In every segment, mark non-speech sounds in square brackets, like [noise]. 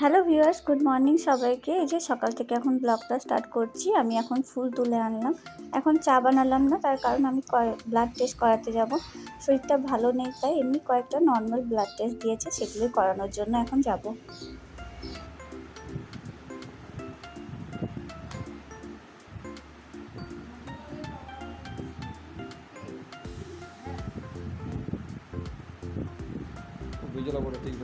Hello viewers good morning সবাইকে। এই যে সকাল থেকে এখন ব্লগটা স্টার্ট করছি। আমি এখন ফুল তুলে আনলাম। এখন চা বানালাম না, তার কারণ আমি ব্লাড টেস্ট করাতে যাব। শরীরটা ভালো নেই, তাই এমনি কয়েকটা নর্মাল ব্লাড টেস্ট দিয়েছে, সেগুলি করানোর জন্য এখন যাব। বুঝলাম ওটা ঠিক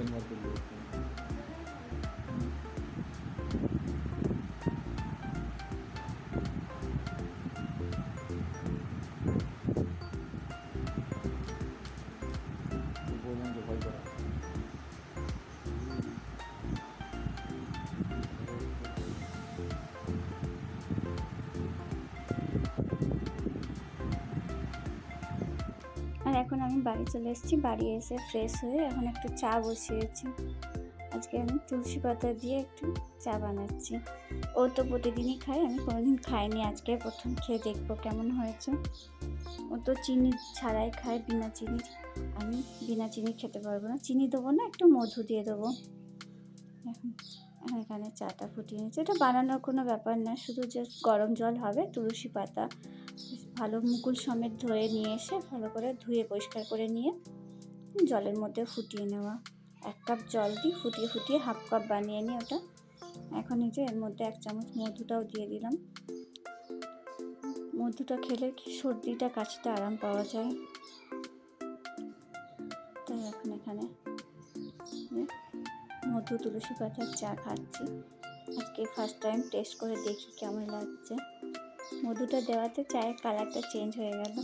আর এখন আমি বাড়ি চলে এসেছি। বাড়ি এসে ফ্রেশ হয়ে এখন একটু চা বসিয়েছি। আজকে আমি তুলসী পাতা দিয়ে একটু চা বানাচ্ছি। ও তো প্রতিদিনই খায়, আমি কোনোদিন খাইনি। আজকে প্রথম খেয়ে দেখব কেমন হয়েছে। ও তো চিনি ছাড়াই খায়, বিনা চিনি। আমি বিনা চিনি খেতে পারব না। চিনি দেবো না, একটু মধু দিয়ে দেবো। এখন এখন চাটা ফুটিয়ে নিচ্ছি এটা বানানোর কোনো ব্যাপার না, শুধু জাস্ট গরম জল হবে, তুলসী পাতা ভালো মুকুল সমেত ধুয়ে নিয়ে এসে ভালো করে ধুয়ে পরিষ্কার করে নিয়ে জলের মধ্যে ফুটিয়ে নেওয়া। এক কাপ জল দিই ফুটিয়ে ফুটিয়ে হাফ কাপ বানিয়ে নিই ওটা এখন এই যে এর মধ্যে এক চামচ মধুটাও দিয়ে দিলাম। মধুটা খেলে সর্দিটা কাশিতে আরাম পাওয়া যায়। তাই এখন এখানে মধু, তুলসী পাতার চা খাচ্ছি। আজকে ফার্স্ট টাইম টেস্ট করে দেখি কেমন লাগছে। মধুটা দেওয়াতে চায়ের কালারটা চেঞ্জ হয়ে গেল।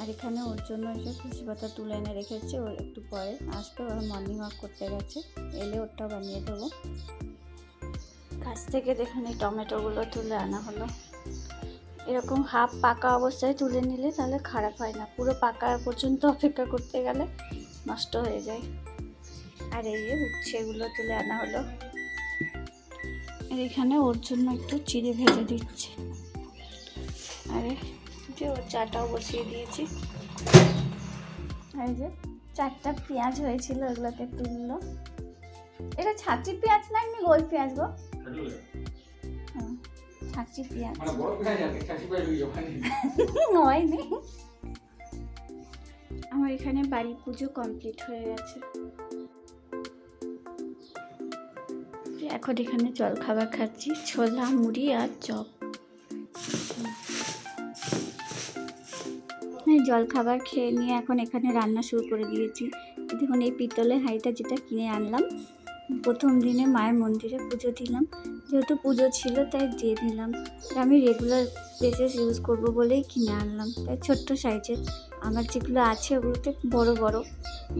আর এখানে ওর জন্য যে তুলসী পাতা তুলে এনে রেখেছি, ওর একটু পরে আসবে ওর মর্নিং ওয়াক করতে গেছে। এলে ওরটা বানিয়ে দেবো। গাছ থেকে দেখুন এই টমেটোগুলো তুলে আনা হলো। এরকম হাফ পাকা অবস্থায় তুলে নিলে তাহলে খারাপ হয় না। পুরো পাকা পর্যন্ত অপেক্ষা করতে গেলে নষ্ট হয়ে যায়। আর এই যে উচ্ছেগুলো তুলে আনা হলো। এখানে ওর জন্য একটু চিড়ে ভেজে দিচ্ছি। আরে যে ওর চাটাও বসিয়ে দিয়েছি। আর এই যে চারটা পেঁয়াজ হয়েছিল ওগুলোকে তুললো। এটা ছাঁচি পেঁয়াজ না এমনি গোল পেঁয়াজ গো? হ্যাঁ, ছাঁচি পেঁয়াজ। মানে হয়ে যাবে [laughs] হয়নি। আমার এখানে বাড়ি পুজো কমপ্লিট হয়ে গেছে। এখন এখানে জল খাবার খাচ্ছি, ছোলা, মুড়ি আর চপ। জল খাবার খেয়ে নিয়ে এখন এখানে রান্না শুরু করে দিয়েছি। দেখুন, এই পিতলের হাঁড়িটা যেটা কিনে আনলাম, প্রথম দিনে মায়ের মন্দিরে পুজো দিলাম। যেহেতু পুজো ছিল, তাই দিয়ে দিলাম। আমি রেগুলার বেসিস ইউজ করব বলেই কিনে আনলাম। তাই ছোট্ট সাইজের আমার যেগুলো আছে ওগুলোতে বড় বড়।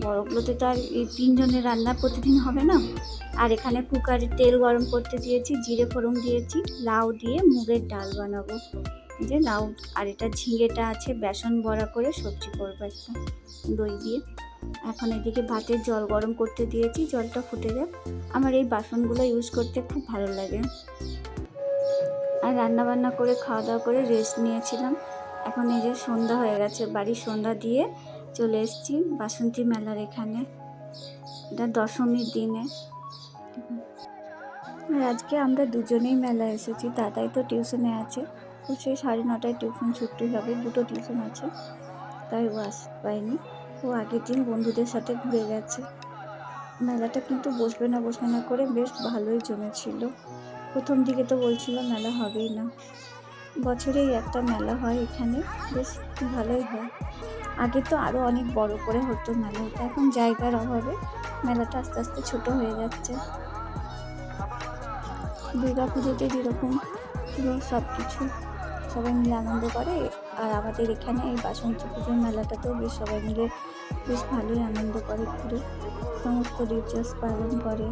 বড়গুলোতে তো আর এই তিনজনের রান্না প্রতিদিন হবে না। আর এখানে কুকারে তেল গরম করতে দিয়েছি, জিরে ফোড়ন দিয়েছি, লাউ দিয়ে মুগের ডাল বানাবো। যে লাউ, আর এটা ঝিঙেটা আছে, বেসন বড়া করে সবজি করব একটা দই দিয়ে। এখন এদিকে ভাতের জল গরম করতে দিয়েছি, জলটা ফুটে যাক আমার এই বাসনগুলো ইউজ করতে খুব ভালো লাগে। আর রান্না বান্না করে খাওয়া দাওয়া করে রেস্ট নিয়েছিলাম। এখন এই যে সন্ধ্যা হয়ে গেছে, বাড়ির সন্ধ্যা দিয়ে চলে এসেছি বাসন্তী মেলার এখানে। এটা দশমীর দিনে। আর আজকে আমরা দুজনেই মেলা এসেছি, দাদাই তো টিউশনে আছে, তো সে সাড়ে নটায় টিউশন ছুটি হবে, দুটো টিউশন আছে, তাই ও আস, পায়নি। ও আগের দিন বন্ধুদের সাথে ঘুরে গেছে। মেলাটা কিন্তু বসবে না বসবে না করে বেশ ভালোই জমেছিল। প্রথম দিকে তো বলছিল মেলা হবেই না। বছরেই একটা মেলা হয় এখানে। বেশ ভালোই হয়। আগে তো আরও অনেক বড় করে হতো মেলাটা এখন জায়গার অভাবে মেলাটা আস্তে আস্তে ছোট হয়ে যাচ্ছে। দুর্গা পুজোতে যেরকম সব কিছু সবাই মিলে আনন্দ করে, আর আমাদের এখানে এই বাসন্তী পুজোর মেলাটাতেও বেশ সবাই মিলে বেশ ভালোই আনন্দ করে ঘুরে সমস্ত রিচার্জ পালন করে।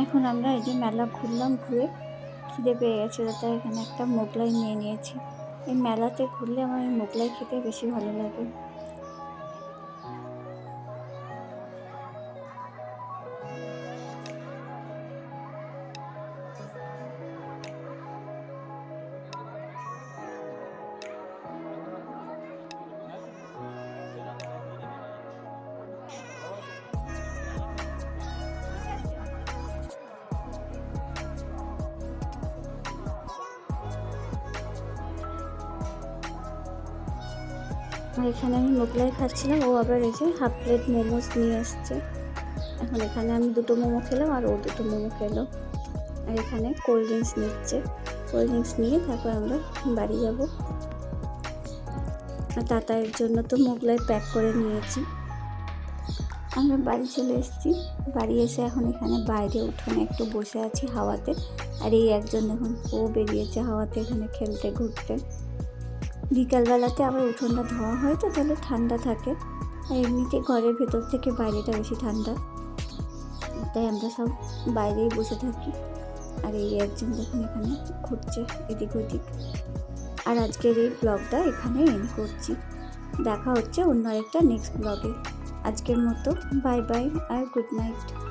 এখন আমরা এই যে মেলা ঘুরলাম, ঘুরে খিদে পেয়ে গেছে তাই এখানে একটা মোগলাই নিয়ে নিয়েছি। এই মেলাতে ঘুরলে আমার এই মোগলাই খেতে বেশি ভালো লাগে। এখানে আমি মোগলাই খাচ্ছিলাম, ও আবার এই যে হাফ প্লেট মোমোস নিয়ে এসছে এখন এখানে আমি দুটো মোমো খেলাম আর ও দুটো মোমো খেলো। আর এখানে কোল্ড ড্রিঙ্কস নিচ্ছে। কোল্ড ড্রিঙ্কস নিয়ে তারপর আমরা বাড়ি যাব। আর তাতায়ের জন্য তো মোগলাই প্যাক করে নিয়েছি। আমরা বাড়ি চলে এসেছি। বাড়ি এসে এখন এখানে বাইরে উঠোনে একটু বসে আছি হাওয়াতে। আর এই একজন এখন ও বেরিয়েছে হাওয়াতে এখানে খেলতে ঘুরতে। বিকালবেলাতে আবার উঠোনটা ধোয়া হয় তো, তাহলে ঠান্ডা থাকে। আর এমনিতে ঘরের ভেতর থেকে বাইরেটা বেশি ঠান্ডা। তাই আমরা সব বাইরেই বসে থাকি। আর এই একজন দেখুন এখানে ঘুরছে, এদিক ওদিক। আর আজকের এই ব্লগটা এখানে এন্ড করছি। দেখা হচ্ছে অন্য একটা নেক্সট ব্লগে আজকের মতো বাই বাই আর গুড নাইট